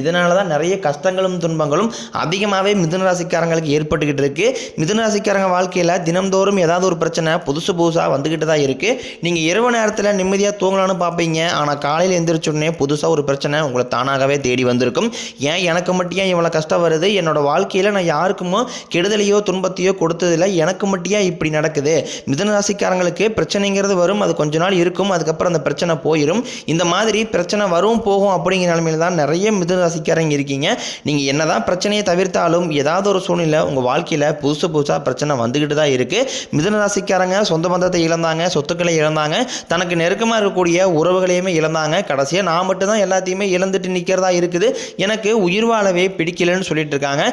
இதனால தான் நிறைய கஷ்டங்களும் துன்பங்களும் அதிகமாகவே மிதுனராசிக்காரங்களுக்கு ஏற்பட்டுக்கிட்டு இருக்கு. மிதுனராசிக்காரங்க வாழ்க்கையில் தினம்தோறும் ஏதாவது ஒரு பிரச்சனை புதுசு புதுசாக வந்துக்கிட்டு தான் இருக்குது நீங்கள் இரவு நேரத்தில் நிம்மதியாக தூங்கலாம்னு பார்ப்பீங்க ஆனால் காலையில் எந்திரிச்சோடனே புதுசாக ஒரு பிரச்சனை உங்களை தானாகவே தேடி வந்திருக்கும். ஏன் எனக்கு மட்டும் ஏன் இவ்வளோ கஷ்டம் வருது? என்னோட வாழ்க்கையில் நான் யாருக்குமோ கெடுதலையோ துன்பத்தையோ கொடுத்ததில்ல. எனக்கு மட்டும் இப்படி நடக்குது? மிதுன ராசிக்காரங்களுக்கு பிரச்சனைங்கிறது வரும். அது கொஞ்ச நாள் இருக்கும். அதுக்கப்புறம் அந்த பிரச்சனை போயிடும் இந்த மாதிரி பிரச்சனை வரும் போகும் அப்படிங்கிற நிலைமையில தான் நிறைய நிறைய மிதுனராசிக்காரங்க இருக்கீங்க. நீங்கள் என்ன தான் பிரச்சனையை தவிர்த்தாலும் ஏதாவது ஒரு சூழ்நிலை உங்கள் வாழ்க்கையில் புதுசு புதுசாக பிரச்சனை வந்துக்கிட்டு தான் இருக்குது மிதுனராசிக்காரங்க சொந்த பந்தத்தை இழந்தாங்க சொத்துக்களை இழந்தாங்க தனக்கு நெருக்கமாக இருக்கக்கூடிய உறவுகளையுமே இழந்தாங்க. கடைசியாக நான் மட்டும்தான் எல்லாத்தையுமே இழந்துட்டு நிற்கிறதா இருக்குது. எனக்கு உயிர் வாழவே பிடிக்கலன்னு சொல்லிட்டு இருக்காங்க.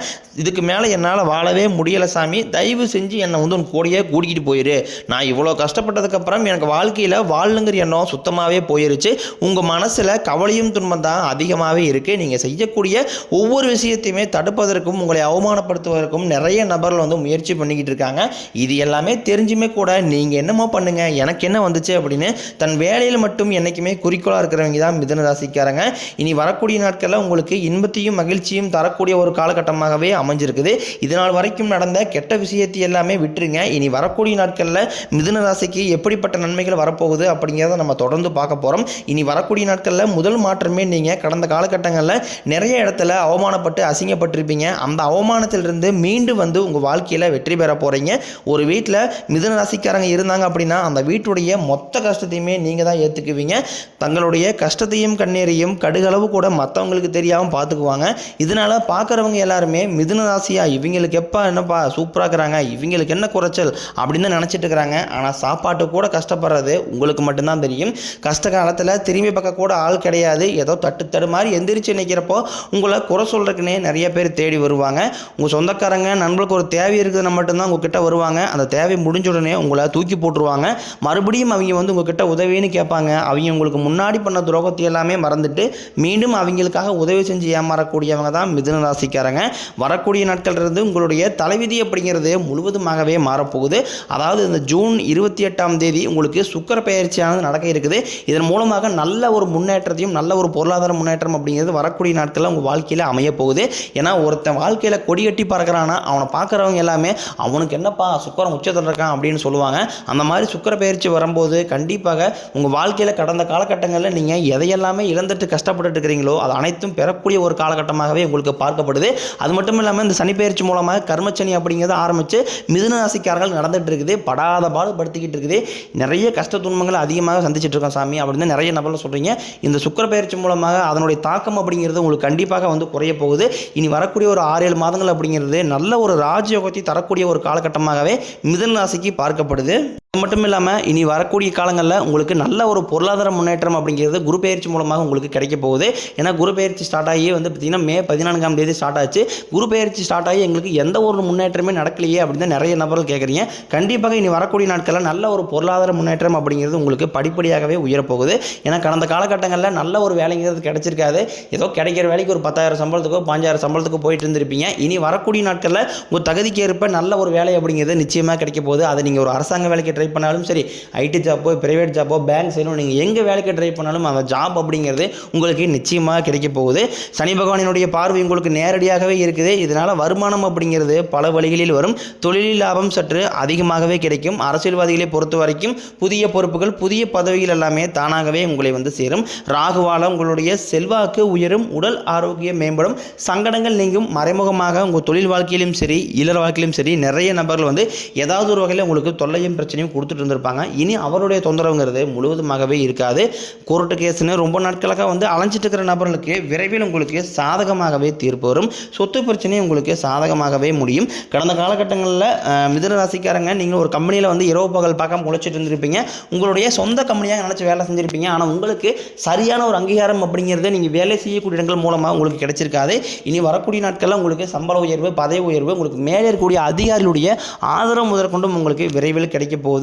இதுக்கு மேலே என்னால் வாழவே முடியலை சாமி. தயவு செஞ்சு என்னை வந்து உன் கூடயே கூட்டிகிட்டு போயிரு. நான் இவ்வளோ கஷ்டப்பட்டதுக்கப்புறம் எனக்கு வாழ்க்கையில் வாழணுங்கிற எண்ணம் சுத்தமாகவே போயிருச்சு. உங்கள் மனசில் கவலையும் துன்பம் தான் அதிகமாகவே இருக்குது நீங்கள் செய்யக்கூடிய ஒவ்வொரு விஷயத்தையுமே தடுப்பதற்கும் உங்களை அவமானப்படுத்துவதற்கும் நிறைய நபர்கள் வந்து முயற்சி பண்ணிக்கிட்டு இருக்காங்க. இது எல்லாமே தெரிஞ்சுமே கூட நீங்கள் என்னமோ பண்ணுங்க எனக்கு என்ன வந்துச்சு அப்படின்னு தன் வேலையில் மட்டும் என்றைக்குமே குறிக்கோளாக இருக்கிறவங்க தான் மிதுன ராசிக்காரங்க. இனி வரக்கூடிய நாட்களில் உங்களுக்கு இன்பத்தையும் மகிழ்ச்சியும் தரக்கூடிய ஒரு காலகட்டமாகவே அமைஞ்சிருக்குது. இது நாள் வரைக்கும் நடந்த கெட்ட விஷயத்தை எல்லாமே விட்டுருங்க. இனி வரக்கூடிய நாட்களில் மிதுன ராசிக்கு எப்படிப்பட்ட நன்மைகள் வரப்போகுது அப்படிங்கிறத நம்ம தொடர்ந்து பார்க்க போகிறோம் இனி வரக்கூடிய நாட்களில் முதல் மாற்றமே நீங்கள் கடந்த காலகட்டங்களில் நிறைய இடத்துல அவமானப்பட்டு அசிங்கப்பட்டிருப்பீங்க. அந்த அவமானத்திலிருந்து மீண்டு வந்து உங்கள் வாழ்க்கையில் வெற்றி பெற போகிறீங்க ஒரு வீட்டில் மிதுன ராசிக்காரங்க இருந்தாங்க அப்படின்னா அந்த வீட்டுடைய மொத்த கஷ்டத்தையுமே நீங்கள் தான் ஏற்றுக்குவீங்க தங்களுடைய கஷ்டத்தையும் கண்ணீரையும் கடுகளவு கூட மற்றவங்களுக்கு தெரியாமல் பார்த்துக்குவாங்க இதனால் பார்க்குறவங்க எல்லாருமே மிதுன ராசியாக இவங்களுக்கு எப்போ என்னப்பா சூப்பராக இருக்கிறாங்க இவங்களுக்கு என்ன குறைச்சல் அப்படின்னு தான் நினச்சிட்டு இருக்கிறாங்க. ஆனால் சாப்பாட்டு கூட கஷ்டப்படுறது உங்களுக்கு மட்டும்தான் தெரியும். கஷ்ட காலத்தில் திரும்பி பார்க்க கூட ஆள் கிடையாது. ஏதோ தட்டு தடு மாதிரி எந்திரிச்சு நிற்கிறப்போ உங்களை குறை சொல்கிறதுக்குன்னே நிறைய பேர் தேடி வருவாங்க. உங்கள் சொந்தக்காரங்க நண்பர்களுக்கு ஒரு தேவை இருக்குதுன்னா மட்டும்தான் உங்ககிட்ட வருவாங்க. அந்த தேவை முடிஞ்ச உடனே உங்களை தூக்கி போட்டுருவாங்க. மறுபடியும் அவங்க வந்து உங்ககிட்ட உதவின்னு கேட்பாங்க. அவங்க உங்களுக்கு முன்னாடி பண்ண துரோகத்தை எல்லாமே மறந்துட்டு மீண்டும் அவங்களுக்காக உதவி செஞ்சு ஏமாறக்கூடியவங்க தான் மிதுன ராசிக்காரங்க. வரக்கூடிய நாட்கள் இருந்து உங்களுடைய தலைவிதி அப்படிங்கிறது முழுவதுமாகவே மாறப்போகுது. அதாவது இந்த ஜூன் இருபத்தி எட்டாம் தேதி உங்களுக்கு சுக்கர பயிற்சியானது நடக்க இருக்குது. இதன் மூலமாக நல்ல ஒரு முன்னேற்றத்தையும் நல்ல ஒரு பொருளாதார முன்னேற்றம் அப்படிங்கிறது வரக்கூடிய நாட்களில் உங்கள் வாழ்க்கையில் அமைய போகுது. ஏன்னா ஒருத்தன் வாழ்க்கையில் கொடி கட்டி பறக்கிறானா அவனை பார்க்குறவங்க எல்லாமே அவனுக்கு என்னப்பா சுக்கரம் உச்சத்தில் இருக்கான் அப்படின்னு சொல்லுவாங்க. அந்த மாதிரி சுக்கர பயிற்சி வரும்போது கண்டிப்பாக உங்கள் வாழ்க்கையில் கடந்த காலகட்டங்களில் நீங்கள் எதையெல்லாமே இழந்துட்டு கஷ்டப்பட்டுட்டு இருக்கிறீங்களோ அது அனைத்தும் பெறக்கூடிய ஒரு காலகட்டமாகவே உங்களுக்கு பார்க்கப்படுது. அது மட்டும் இல்லாமல் இந்த சனிப்பெயர்ச்சி மூலமாக கர்மச்சனி அப்படிங்கிறத ஆரம்பித்து மிதுன ராசிக்காரர்கள் நடந்துட்டு இருக்குது. படாத பாடுபடுத்திக்கிட்டு இருக்குது. நிறைய கஷ்ட துன்பங்களை அதிகமாக சந்திச்சிட்டு இருக்கோம் சாமி அப்படின்னு நிறைய நபர்கள் சொல்கிறீங்க இந்த சுக்கர பயிற்சி மூலமாக அதனுடைய தாக்கம் அப்படிங்கிறது உங்களுக்கு கண்டிப்பாக வந்து குறைய போகுது. இனி வரக்கூடிய ஒரு ஆறு ஏழு மாதங்கள் அப்படிங்கிறது நல்ல ஒரு ராஜயோகத்தை தரக்கூடிய ஒரு காலகட்டமாகவே மிதன் ராசிக்கு பார்க்கப்படுது. மட்டும் இல்லாமல் இனி வரக்கூடிய காலங்களில் உங்களுக்கு நல்ல ஒரு பொருளாதார முன்னேற்றம் அப்படிங்கிறது குரு பயிற்சி மூலமாக உங்களுக்கு கிடைக்க போகுது. ஏன்னா குரு பயிற்சி ஸ்டார்ட் ஆகி வந்து பார்த்திங்கன்னா மே பதினான்காம் தேதி ஸ்டார்ட் ஆச்சு. குரு பயிற்சி ஸ்டார்ட் ஆகி எங்களுக்கு எந்த ஒரு முன்னேற்றமே நடக்கலையே அப்படின்னு தான் நிறைய நபர்கள் கேட்குறீங்க கண்டிப்பாக இனி வரக்கூடிய நாட்களில் நல்ல ஒரு பொருளாதார முன்னேற்றம் அப்படிங்கிறது உங்களுக்கு படிப்படியாகவே உயரப்போகுது. ஏன்னா கடந்த காலகட்டங்களில் நல்ல ஒரு வேலைங்கிறது கிடைச்சிருக்காது. ஏதோ கிடைக்கிற வேலைக்கு ஒரு பத்தாயிரம் சம்பளத்துக்கோ பாஞ்சாயிரம் சம்பளத்துக்கோ போயிட்டு இருந்திருப்பீங்க. இனி வரக்கூடிய நாட்களில் உங்கள் தகுதிக்கு ஏற்ப நல்ல ஒரு வேலை அப்படிங்கிறது நிச்சயமாக கிடைக்க போகுது. அதை நீங்கள் ஒரு அரசாங்க வேலைக்கு ட்ரை பண்ணாலும் சரி ஐடி ஜாப்போ ப்ரைவேட் ஜாப்போ பேங்க் செய்யணும் நீங்கள் எங்கே வேலைக்கு ட்ரை பண்ணாலும் அந்த ஜாப் அப்படிங்கிறது உங்களுக்கு நிச்சயமாக கிடைக்க போகுது. சனி பகவானினுடைய பார்வை உங்களுக்கு நேரடியாகவே இருக்குது. இதனால் வருமானம் அப்படிங்கிறது பல வழிகளில் வரும். தொழிலில் லாபம் சற்று அதிகமாகவே கிடைக்கும். அரசியல்வாதிகளை பொறுத்த வரைக்கும் புதிய பொறுப்புகள் புதிய பதவிகள் எல்லாமே தானாகவே உங்களை வந்து சேரும். ராகுவால உங்களுடைய செல்வாக்கு உயரும் உடல் ஆரோக்கியம் மேம்படும். சங்கடங்கள் நீங்கும். மறைமுகமாக உங்கள் தொழில் வாழ்க்கையிலும் சரி இளர் வாழ்க்கையிலும் சரி நிறைய நபர்கள் வந்து ஏதாவது ஒரு வகையில் உங்களுக்கு தொல்லையும் பிரச்சனையும் கொடுத்துட்டு இருந்திருப்பாங்க இனி அவருடைய தொந்தரவுங்கிறது முழுவதுமாகவே இருக்காது. கோர்ட்டு கேஸ்னு ரொம்ப நாட்களாக வந்து அலைஞ்சிட்டு இருக்கிற நபர்களுக்கு விரைவில் உங்களுக்கு சாதகமாகவே தீர்ப்பு வரும். சொத்து பிரச்சனை உங்களுக்கு சாதகமாகவே முடியும். கடந்த காலகட்டங்களில் அஹ், ராசிக்காரங்க நீங்கள் ஒரு கம்பெனியில் வந்து இரவு பகல் பார்க்க முளைச்சிட்டு இருந்திருப்பீங்க. உங்களுடைய சொந்த கம்பெனியாக நினச்சி வேலை செஞ்சுருப்பீங்க. ஆனால் உங்களுக்கு சரியான ஒரு அங்கீகாரம் அப்படிங்கிறது நீங்கள் வேலை செய்யக்கூடிய இடங்கள் மூலமாக உங்களுக்கு கிடைச்சிருக்காது. இனி வரக்கூடிய நாட்களில் உங்களுக்கு சம்பள உயர்வு பதவி உயர்வு உங்களுக்கு மேலே இருக்கக்கூடிய அதிகாரிகளுடைய ஆதரவு முதற்கொண்டும் உங்களுக்கு விரைவில் கிடைக்க போகுது.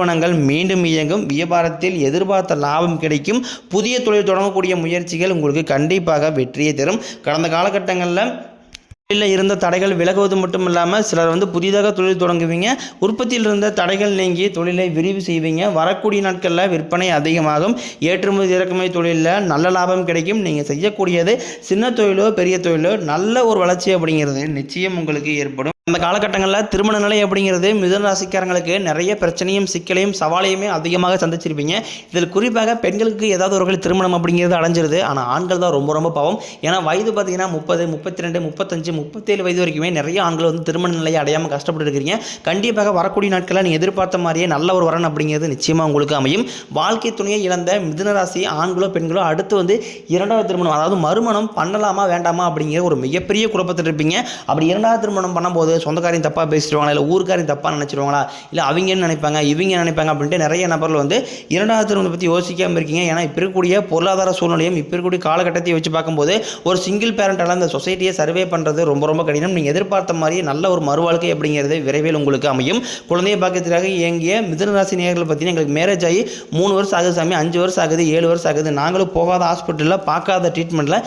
நிறுவனங்கள் மீண்டும் இயங்கும். வியாபாரத்தில் எதிர்பார்த்த லாபம் கிடைக்கும். புதிய தொழில் தொடங்கக்கூடிய முயற்சிகள் உங்களுக்கு கண்டிப்பாக வெற்றியை தரும். கடந்த காலகட்டங்களில் தொழிலில் இருந்த தடைகள் விலகுவது மட்டும் இல்லாமல் சிலர் வந்து புதிதாக தொழில் தொடங்குவீங்க. உற்பத்தியில் இருந்த தடைகள் நீங்கி தொழிலை விரிவு செய்வீங்க. வரக்கூடிய நாட்களில் விற்பனை அதிகமாகும். ஏற்றுமதி இறக்குமதி தொழிலில் நல்ல லாபம் கிடைக்கும். நீங்கள் செய்யக்கூடியது சின்ன தொழிலோ பெரிய தொழிலோ நல்ல ஒரு வளர்ச்சி அப்படிங்கிறது நிச்சயம் உங்களுக்கு ஏற்படும். அந்த காலகட்டங்களில் திருமண நிலை அப்படிங்கிறது மிதனராசிக்காரங்களுக்கு நிறைய பிரச்சனையும் சிக்கலையும் சவாலையுமே அதிகமாக சந்திச்சிருப்பீங்க. இதில் குறிப்பாக பெண்களுக்கு ஏதாவது ஒரு வகையில் திருமணம் அப்படிங்கிறது அடைஞ்சிருது. ஆனால் ஆண்கள் தான் ரொம்ப ரொம்ப பாவம். ஏன்னா வயது பார்த்தீங்கன்னா முப்பது முப்பத்தி ரெண்டு முப்பத்தஞ்சு முப்பத்தேழு வயது வரைக்குமே நிறைய ஆண்கள் வந்து திருமண நிலையை அடையாமல் கஷ்டப்பட்டு இருக்கிறீங்க. கண்டிப்பாக வரக்கூடிய நாட்களில் நீங்கள் எதிர்பார்த்த மாதிரியே நல்ல ஒரு வரன் அப்படிங்கிறது நிச்சயமாக உங்களுக்கு அமையும். வாழ்க்கை துணையை இழந்த மிதுன ராசி ஆண்களோ பெண்களோ அடுத்து வந்து இரண்டாவது திருமணம் அதாவது மறுமணம் பண்ணலாமா வேண்டாமா அப்படிங்கிற ஒரு மிகப்பெரிய குழப்பத்தில் இருப்பீங்க அப்படி இரண்டாவது திருமணம் பண்ணும்போது சொந்தக்காரையும் தப்பாக பேசிடுவாங்களா? இல்லை ஊருக்காரையும் தப்பாக நினச்சிடுவாங்களா இல்லை அவங்க என்ன நினைப்பாங்க இவங்க என்ன நினைப்பாங்க அப்படின்ட்டு நிறைய நபர்கள் வந்து இரண்டாவது திருமணத்தை பற்றி யோசிக்காமல் இருக்கீங்க. ஏன்னா இப்போ இருக்கக்கூடிய பொருளாதார சூழ்நிலையும் இப்போ இருக்கக்கூடிய காலகட்டத்தை வச்சு பார்க்கும்போது ஒரு சிங்கிள் பேரண்டால் அந்த சொசைட்டியை சர்வே பண்ணுறது ரொம்ப ரொம்ப கடினம். நீங்கள் எதிர்பார்த்த மாதிரியே நல்ல ஒரு மறுவாழ்க்கை அப்படிங்கிறது விரைவில் உங்களுக்கு அமையும். குழந்தைய பாக்கியத்திற்காக இயங்கிய மிதனராசி நேயர்களை பற்றி எங்களுக்கு மேரேஜ் ஆகி மூணு வருஷம் ஆகுது சாமி அஞ்சு வருஷம் ஆகுது ஏழு வருஷம் ஆகுது. நாங்களும் போகாத ஹாஸ்பிட்டலில் பார்க்காத ட்ரீட்மெண்ட்டில்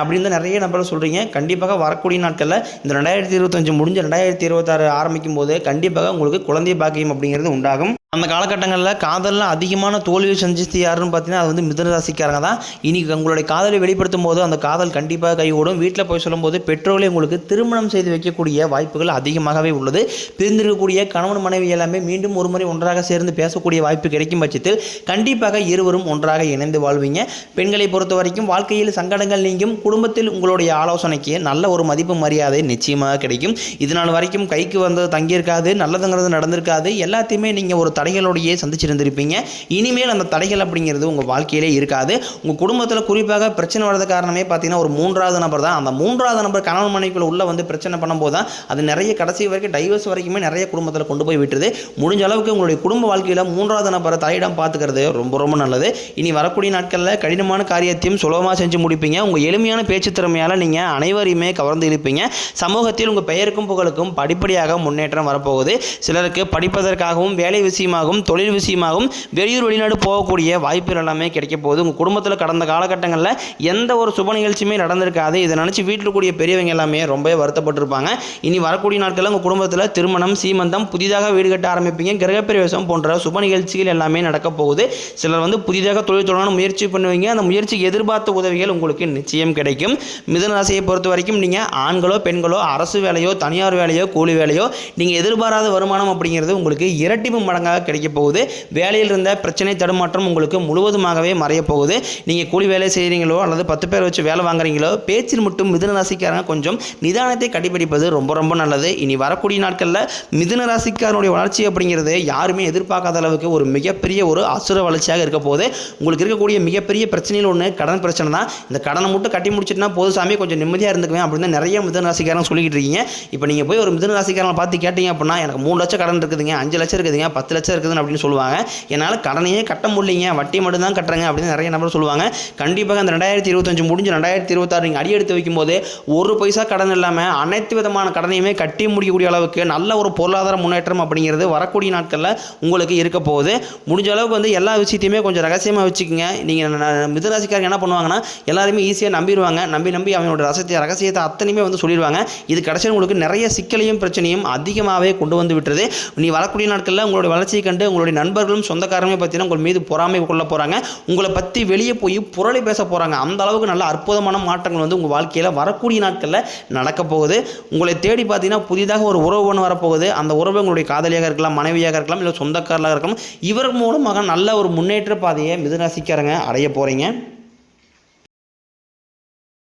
அப்படின்னு தான் நிறைய நபர்கள் சொல்கிறீங்க கண்டிப்பாக வரக்கூடிய நாட்களில் இந்த ரெண்டாயிரத்தி இருபத்தஞ்சு முடிஞ்ச ரெண்டாயிரத்தி இருபத்தாறு ஆரம்பிக்கும் போது கண்டிப்பாக உங்களுக்கு குழந்தை பாக்கியம் அப்படிங்கிறது உண்டாகும். அந்த காலகட்டங்களில் காதலில் அதிகமான தோல்வியை சந்திச்சு யாருன்னு பார்த்தீங்கன்னா அது வந்து மிதன ராசிக்காரங்க தான். இன்னைக்கு உங்களுடைய காதலை வெளிப்படுத்தும் போது அந்த காதல் கண்டிப்பாக கைகூடும். வீட்டில் போய் சொல்லும்போது பெற்றோர்களை உங்களுக்கு திருமணம் செய்து வைக்கக்கூடிய வாய்ப்புகள் அதிகமாகவே உள்ளது. பிரிந்திருக்கக்கூடிய கணவன் மனைவி எல்லாமே மீண்டும் ஒரு முறை ஒன்றாக சேர்ந்து பேசக்கூடிய வாய்ப்பு கிடைக்கும் பட்சத்தில் கண்டிப்பாக இருவரும் ஒன்றாக இணைந்து வாழ்வீங்க. பெண்களை பொறுத்த வரைக்கும் வாழ்க்கையில் சங்கடங்கள் நீங்கும். குடும்பத்தில் உங்களுடைய ஆலோசனைக்கு நல்ல ஒரு மதிப்பு மரியாதை நிச்சயமாக கிடைக்கும். இதனால் வரைக்கும் கைக்கு வந்தது தங்கியிருக்காது நல்லதுங்கிறது நடந்திருக்காது. எல்லாத்தையுமே நீங்கள் ஒரு தடைகளோடையே சந்திச்சிருந்திருப்பீங்க. இனிமேல் அந்த தடைகள் அப்படிங்கிறது உங்கள் வாழ்க்கையிலே இருக்காது. உங்கள் குடும்பத்தில் குறிப்பாக பிரச்சனை வரது காரணமே பார்த்தீங்கன்னா ஒரு மூன்றாவது நபர் தான். அந்த மூன்றாவது நபர் கணவன் மனைவிக்குள்ள உள்ள வந்து பிரச்சனை பண்ணும்போது தான் அது நிறைய கடைசி வரைக்கும் டைவர்ஸ் வரைக்குமே நிறைய குடும்பத்தில் கொண்டு போய் விட்டுருது. முடிஞ்ச அளவுக்கு உங்களுடைய குடும்ப வாழ்க்கையில் மூன்றாவது நபரை தலையிடம் பார்த்துக்கிறது ரொம்ப ரொம்ப நல்லது. இனி வரக்கூடிய நாட்களில் கடினமான காரியத்தையும் சுலபமாக செஞ்சு முடிப்பீங்க. உங்கள் எளிமையான பேச்சு திறமையால் நீங்கள் அனைவரையுமே கவர்ந்து இழுப்பீங்க. சமூகத்தில் உங்கள் பெயருக்கும் புகழுக்கும் படிப்படியாக முன்னேற்றம் வரப்போகுது. சிலருக்கு படிப்பதற்காகவும் வேலை விஷயமாகவும் தொழில் விஷயமாகவும் வெளியூர் வெளிநாடு போகக்கூடிய வாய்ப்புகள் எல்லாமே கிடைக்க போகுது. உங்கள் குடும்பத்தில் கடந்த காலகட்டங்களில் எந்த ஒரு சுப நிகழ்ச்சியுமே நடந்திருக்காது. இதை நினச்சி வீட்டில் கூடிய பெரியவங்க எல்லாமே ரொம்பவே வருத்தப்பட்டிருப்பாங்க. இனி வரக்கூடிய நாட்களில் உங்கள் குடும்பத்தில் திருமணம் சீமந்தம் புதிதாக வீடு கட்ட ஆரம்பிப்பீங்க கிரகப்பிரவேசம் போன்ற சுப நிகழ்ச்சிகள் எல்லாமே நடக்க போகுது. சிலர் வந்து புதிதாக தொழில் தொடங்க முயற்சி பண்ணுவீங்க. அந்த முயற்சிக்கு எதிர்பார்த்த உதவிகள் உங்களுக்கு நிச்சயம் கிடைக்கும். மிதனராசியை பொறுத்த வரைக்கும் நீங்கள் ஆண்களோ பெண்களோ அரசு வேலையோ தனியார் வேலையோ கூலி வேலையோ நீங்கள் எதிர்பாராத வருமானம் அப்படிங்கிறது உங்களுக்கு இரட்டிப்பு மடங்காக கிடைக்க போகுது. வேலையில் இருந்த பிரச்சனை தடுமாற்றம் உங்களுக்கு முழுவதுமாகவே மறைய போகுது. நீங்கள் கூலி வேலை செய்கிறீங்களோ அல்லது பத்து பேர் வச்சு வேலை வாங்குறீங்களோ பேச்சில் மட்டும் மிதுன ராசிக்காரங்க கொஞ்சம் நிதானத்தை கடைபிடிப்பது ரொம்ப ரொம்ப நல்லது. இனி வரக்கூடிய நாட்களில் மிதுன ராசிக்காரனுடைய வளர்ச்சி அப்படிங்கிறது யாருமே எதிர்பார்க்காத அளவுக்கு ஒரு மிகப்பெரிய ஒரு அசுர வளர்ச்சியாக இருக்க போது உங்களுக்கு இருக்கக்கூடிய மிகப்பெரிய பிரச்சனையில் ஒன்று கடன் பிரச்சனை தான். இந்த கடனை மட்டும் கட்டி முடிச்சிட்டுனா போதும் சாமி கொஞ்சம் நிம்மதியாக இருந்துக்குவேன் அப்படின்னு நிறைய மிதுன ராசிக்காரங்க சொல்லிக்கிட்டு இருக்கீங்க. இப்போ நீங்கள் போய் ஒரு மிதுன ராசிக்காரங்களை பார்த்து கேட்டீங்க அப்படின்னா எனக்கு மூணு லட்சம் கடன் இருக்குதுங்க அஞ்சு லட்சம் இருக்குதுங்க பத்து லட்சம் இருக்குதுன்னு அப்படின்னு சொல்லுவாங்க. என்னால் கடனையே கட்ட முடியலைங்க. வட்டி மட்டும் தான் கட்டுறேங்க அப்படின்னு நிறைய நபர் சொல்லுவாங்க. கண்டிப்பாக அந்த ரெண்டாயிரத்தி இருபத்தஞ்சு முடிஞ்சு ரெண்டாயிரத்தி இருபத்தாறு நீங்கள் அடி எடுத்து வைக்கும்போது ஒரு பைசா கடன் இல்லாமல் அனைத்து விதமான கடனையுமே கட்டி முடிக்கக்கூடிய அளவுக்கு நல்ல ஒரு பொருளாதார முன்னேற்றம் அப்படிங்கிறது வரக்கூடிய நாட்களில் உங்களுக்கு இருக்க போகுது. முடிஞ்ச அளவுக்கு வந்து எல்லா விஷயத்தையுமே கொஞ்சம் ரகசியமாக வச்சுக்கோங்க. நீங்கள் மிதராசிக்காரங்க என்ன பண்ணுவாங்கன்னா எல்லாருமே ஈஸியாக நம்பிடுவாங்க. நம்பி நம்பி அவனோட ரகசியத்தை ரகசியத்தை அத்தனையுமே வந்து சொல்லிடுவாங்க. இது கடைசியில் உங்களுக்கு நிறைய சிக்கலையும் பிரச்சனையும் அதிகமாகவே கொண்டு வந்து விட்டுறது நீ வரக்கூடிய நாட்களில் உங்களோட வளர்ச்சி வளர்ச்சியை கண்டு உங்களுடைய நண்பர்களும் சொந்தக்காரமே பார்த்தீங்கன்னா உங்கள் மீது பொறாமை கொள்ள போகிறாங்க உங்களை பற்றி வெளியே போய் புரளி பேச போகிறாங்க அந்த அளவுக்கு நல்ல அற்புதமான மாற்றங்கள் வந்து உங்கள் வாழ்க்கையில் வரக்கூடிய நாட்களில் நடக்க போகுது. உங்களை தேடி பார்த்தீங்கன்னா புதிதாக ஒரு உறவு ஒன்று வரப்போகுது. அந்த உறவு உங்களுடைய காதலியாக இருக்கலாம் மனைவியாக இருக்கலாம் இல்லை சொந்தக்காரலாக இருக்கலாம். இவர் மூலமாக நல்ல ஒரு முன்னேற்ற பாதையை மிதுராசிக்காரங்க அடைய போகிறீங்க